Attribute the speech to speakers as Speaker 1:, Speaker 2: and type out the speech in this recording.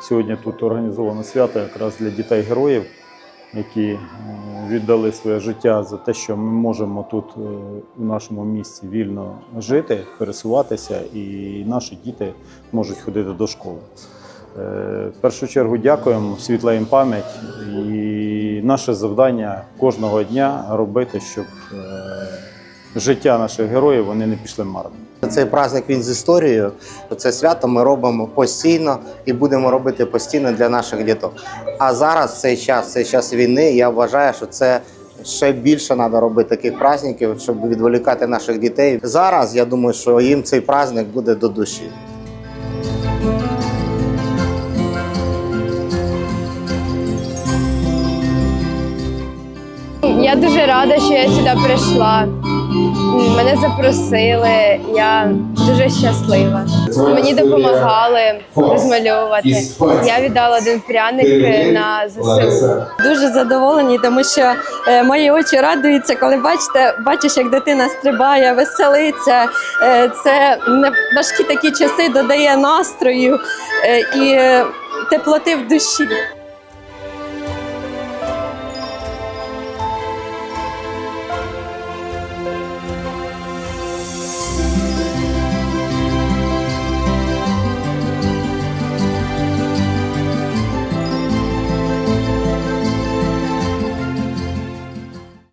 Speaker 1: сьогодні тут організовано свято якраз для дітей-героїв, які е, віддали своє життя за те, що ми можемо тут е, у нашому місті вільно жити, пересуватися, і наші діти можуть ходити до школи. Е, В першу чергу дякуємо, світла їм пам'ять. І наше завдання кожного дня робити, щоб життя наших героїв вони не пішли марно.
Speaker 2: Цей праздник він з історією. Це свято ми робимо постійно і будемо робити постійно для наших діток. А зараз цей час, цей час війни, я вважаю, що це ще більше треба робити таких праздників, щоб відволікати наших дітей. Зараз я думаю, що їм цей праздник буде до душі.
Speaker 3: Я дуже рада, що я сюди прийшла. Мене запросили. Я дуже щаслива. Мені допомагали розмальовувати. Я віддала один пряник на ЗСУ.
Speaker 4: Дуже задоволені, тому що е, мої очі радуються, коли бачите, бачиш, як дитина стрибає, веселиться. Е, це важкі такі часи додає настрою е, і е, теплоти в душі.